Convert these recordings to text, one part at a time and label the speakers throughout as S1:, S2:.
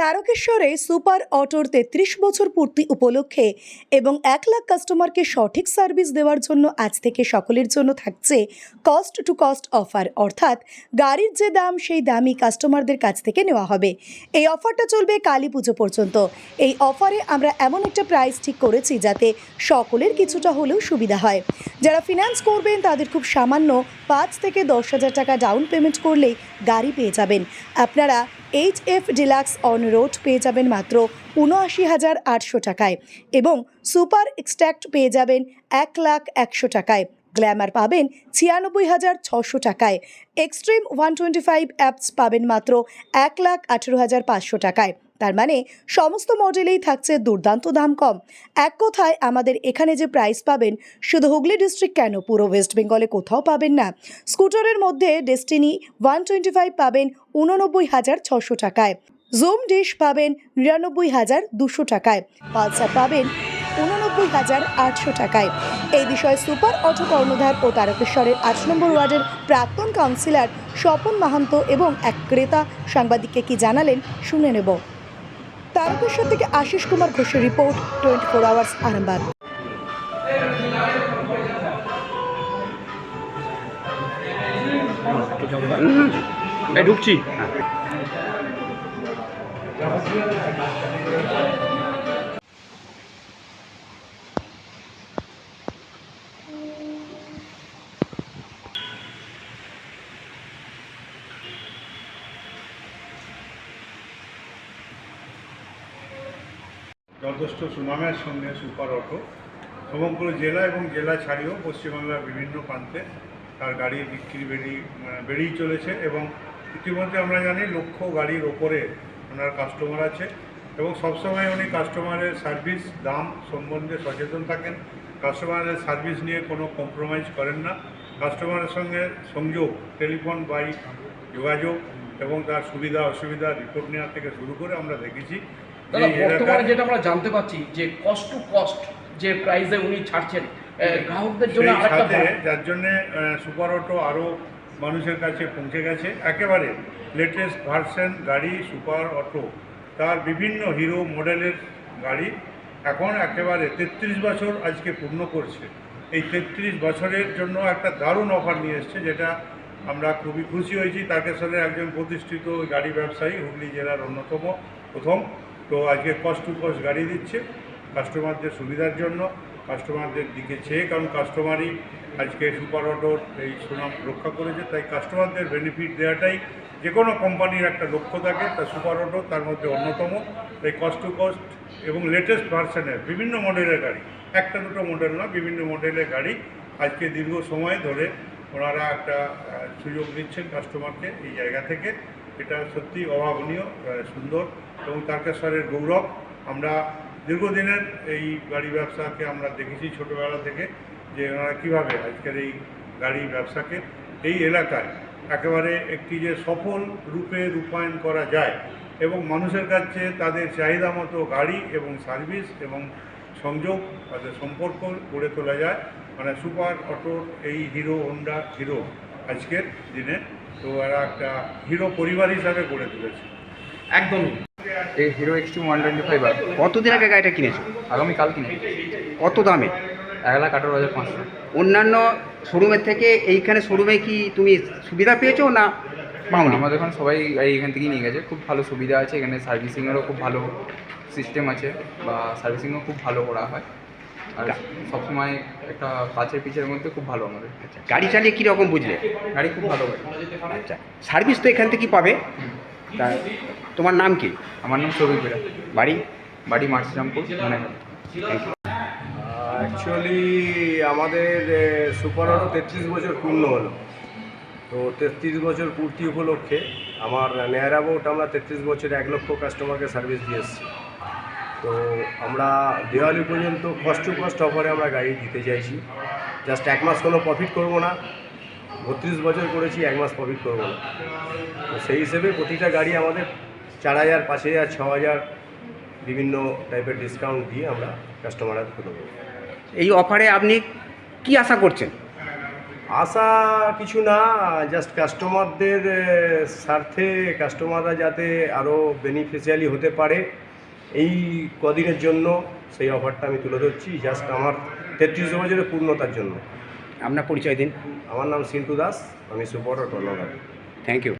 S1: তারকেশ্বরে super অটোর তেত্রিশ বছর পূর্তি উপলক্ষে এবং এক লাখ কাস্টমারকে সঠিক সার্ভিস দেওয়ার জন্য আজ থেকে সকলের জন্য থাকছে কস্ট টু কস্ট অফার অর্থাৎ গাড়ির যে দাম, সেই দামই কাস্টমারদের কাছ থেকে নেওয়া হবে। এই অফারটা চলবে কালী পুজো পর্যন্ত। এই অফারে আমরা এমন একটা প্রাইস ঠিক করেছি যাতে সকলের কিছুটা হলেও সুবিধা হয়। যারা ফিনান্স করবেন, তাদের খুব সামান্য পাঁচ থেকে দশ হাজার টাকা ডাউন পেমেন্ট করলেই গাড়ি পেয়ে যাবেন। আপনারা H F deluxe on road পেয়ে যাবেন মাত্র উনআশি হাজার আটশো টাকায় এবং সুপার এক্সট্যাক্ট পেয়ে যাবেন এক লাখ একশো টাকায়। গ্ল্যামার পাবেন ছিয়ানব্বই হাজার ছশো টাকায়। Xtreme one twenty five apps পাবেন মাত্র এক লাখ আঠেরো হাজার পাঁচশো টাকায়। তার মানে সমস্ত মডেলেই থাকছে দুর্দান্ত দাম কম। এক কথায় আমাদের এখানে যে প্রাইস পাবেন, শুধু হুগলি ডিস্ট্রিক্ট কেন? পুরো ওয়েস্ট বেঙ্গলে কোথাও পাবেন না। স্কুটারের মধ্যে ডেস্টিনি ওয়ান টোয়েন্টি ফাইভ পাবেন উননব্বই হাজার ছশো টাকায়। জুম ডিশ পাবেন নিরানব্বই হাজার দুশো টাকায়। পালসার পাবেন উননব্বই হাজার আটশো টাকায়। এই বিষয়ে সুপার অটো কর্ণধার ও তারকেশ্বরের আট নম্বর ওয়ার্ডের প্রাক্তন কাউন্সিলর স্বপন মাহান্ত এবং এক ক্রেতা সাংবাদিককে কি জানালেন, শুনে নেব। তারকেশ্বর থেকে আশিস কুমার ঘোষের report twenty four hours, Arambagh.
S2: ঢুকছি।
S3: যথেষ্ট সুনামের সঙ্গে সুপার অটো সমগ্র জেলা এবং জেলা ছাড়িয়েও পশ্চিমবাংলার বিভিন্ন প্রান্তে তার গাড়ি বিক্রি বেরিয়ে বেড়েই চলেছে এবং ইতিমধ্যে আমরা জানি লক্ষ গাড়ির ওপরে ওনার কাস্টমার আছে এবং সবসময় উনি কাস্টমারের সার্ভিস দাম সম্বন্ধে সচেতন থাকেন। কাস্টমারের সার্ভিস নিয়ে কোনো কম্প্রোমাইজ করেন না। কাস্টমারের সঙ্গে সংযোগ টেলিফোন বাই যোগাযোগ এবং তার সুবিধা অসুবিধা রিপোর্ট নেওয়া থেকে শুরু করে আমরা দেখেছি
S2: দাদা বর্তমানে যেটা আমরা জানতে পাচ্ছি যে কস্ট টু কস্ট যে প্রাইসে উনি ছাড়ছেন গ্রাহকদের জন্য
S3: সাথে যার জন্য সুপার অটো আরও মানুষের কাছে পৌঁছে গেছে। একেবারে লেটেস্ট ভার্সন গাড়ি সুপার অটো তার বিভিন্ন হিরো মডেলের গাড়ি এখন একেবারে তেত্রিশ বছর আজকে পূর্ণ করছে। এই তেত্রিশ বছরের জন্য একটা দারুণ অফার নিয়ে এসছে যেটা আমরা খুবই খুশি হয়েছি। তাকে তারকেশ্বরের একজন প্রতিষ্ঠিত গাড়ি ব্যবসায়ী হুগলি জেলার অন্যতম প্রথম। তো আজকে কস্ট টু কস্ট গাড়ি দিচ্ছে কাস্টমারদের সুবিধার জন্য কাস্টমারদের দিকে চেয়ে, কারণ কাস্টমারই আজকে সুপার অটোর এই সুনাম রক্ষা করেছে, তাই কাস্টমারদের বেনিফিট দেওয়াটাই যে কোনো কোম্পানির একটা লক্ষ্য থাকে, তা সুপার অটো তার মধ্যে অন্যতম। তাই কস্ট টু কস্ট এবং লেটেস্ট ভার্সনের বিভিন্ন মডেলের গাড়ি, একটা দুটো মডেল না বিভিন্ন মডেলের গাড়ি আজকে দীর্ঘ সময় ধরে ওনারা একটা সুযোগ দিচ্ছেন কাস্টমারকে এই জায়গা থেকে। এটা সত্যি অভাবনীয় সুন্দর এবং তারকেশ্বরের গৌরব। আমরা দীর্ঘদিনের এই গাড়ি ব্যবসাকে আমরা দেখেছি ছোটোবেলা থেকে, যে ওনারা কীভাবে আজকের এই গাড়ি ব্যবসাকে এই এলাকায় একেবারে একটি যে সফল রূপে রূপায়ণ করা যায় এবং মানুষের কাছে তাদের চাহিদা মতো গাড়ি এবং সার্ভিস এবং সংযোগ, তাদের সম্পর্ক গড়ে তোলা যায়। মানে সুপার অটোর এই হিরো, হোন্ডা, হিরো আজকের দিনে তো এরা একটা হিরো পরিবার হিসাবে গড়ে তুলেছে।
S2: একদমই।
S4: এই Hero Xtreme one twenty five আর
S5: কতদিন আগে গাড়িটা কিনেছো?
S4: আগামীকাল কিনে
S5: কত দামে?
S4: এক লাখ আঠারো হাজার পাঁচশো।
S5: অন্যান্য শোরুমের থেকে এইখানে শোরুমে কি তুমি সুবিধা পেয়েছ না পাওনি?
S4: আমাদের এখন সবাই গাড়ি এখান থেকেই নিয়ে গেছে। খুব ভালো সুবিধা আছে। এখানে সার্ভিসিংয়েরও খুব ভালো সিস্টেম আছে বা সার্ভিসিংও খুব ভালো করা হয়। আর সবসময় একটা কাছের পিছের মধ্যে খুব ভালো আমাদের।
S5: গাড়ি চালিয়ে কী রকম বুঝলে?
S4: গাড়ি খুব ভালো গাড়ি।
S5: আচ্ছা সার্ভিস তো এখান থেকেই পাবে? তা তোমার নাম কি?
S4: আমার নাম সৌভিক বেরা।
S5: বাড়ি?
S4: বাড়ি মার্সিরামপুর মানে
S5: থ্যাংক ইউ
S6: অ্যাকচুয়ালি আমাদের সুপার অটো তেত্রিশ বছর পূর্ণ হলো। তো তেত্রিশ বছর পূর্তি উপলক্ষে আমার নেয়ার অ্যাবাউট আমরা তেত্রিশ বছর এক লক্ষ কাস্টমারকে সার্ভিস দিয়ে এসেছি। তো আমরা দেওয়ালি পর্যন্ত কষ্ট কষ্ট অফারে আমরা গাড়ি দিতে চাইছি। জাস্ট এক মাস কোনো প্রফিট করব না। বত্রিশ বছর করেছি এক মাস প্রফিট করব না। তো সেই হিসেবে প্রতিটা গাড়ি আমাদের চার হাজার পাঁচ হাজার ছ হাজার বিভিন্ন টাইপের ডিসকাউন্ট দিয়ে আমরা কাস্টমারদের দেবো।
S5: এই অফারে আপনি কি আশা করছেন?
S6: আশা কিছু না জাস্ট কাস্টমারদের স্বার্থে কাস্টমাররা যাতে আরও বেনিফিশিয়ালি হতে পারে। এই কদিনের জন্য সেই অফারটা আমি তুলে ধরছি জাস্ট আমার তেত্রিশ বছরের পূর্ণতার জন্য।
S5: আপনার পরিচয় দিন।
S6: আমার নাম সিন্টু দাস আমি সুপার অটো
S5: থ্যাংক ইউ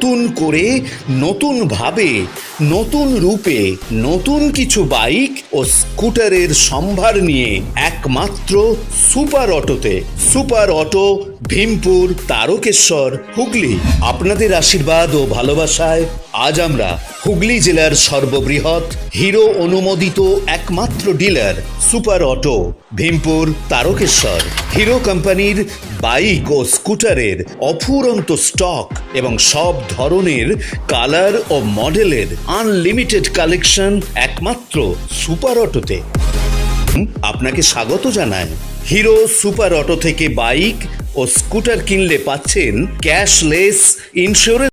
S7: নতুন করে, নতুন ভাবে, নতুন রূপে, নতুন কিছু বাইক ও স্কুটারের সম্ভার নিয়ে একমাত্র সুপার অটোতে। Super Auto, Bhimpur, Tarakeswar, Hooghly. আপনাদের আশীর্বাদ ও ভালোবাসায় আজ আমরা হুগলি জেলার সর্ববৃহৎ, হিরো অনুমোদিত একমাত্র dealer Super Auto, Bhimpur Tarakeswar. Hero কোম্পানির বাইক ও স্কুটারের অফুরন্ত স্টক এবং সব ধরনের কালার ও মডেলের আনলিমিটেড কালেকশন একমাত্র সুপার অটোতে। আপনাকে স্বাগত জানায় হিরো সুপার অটো থেকে বাইক ও স্কুটার কিনলে পাচ্ছেন ক্যাশলেস ইন্স্যুরেন্স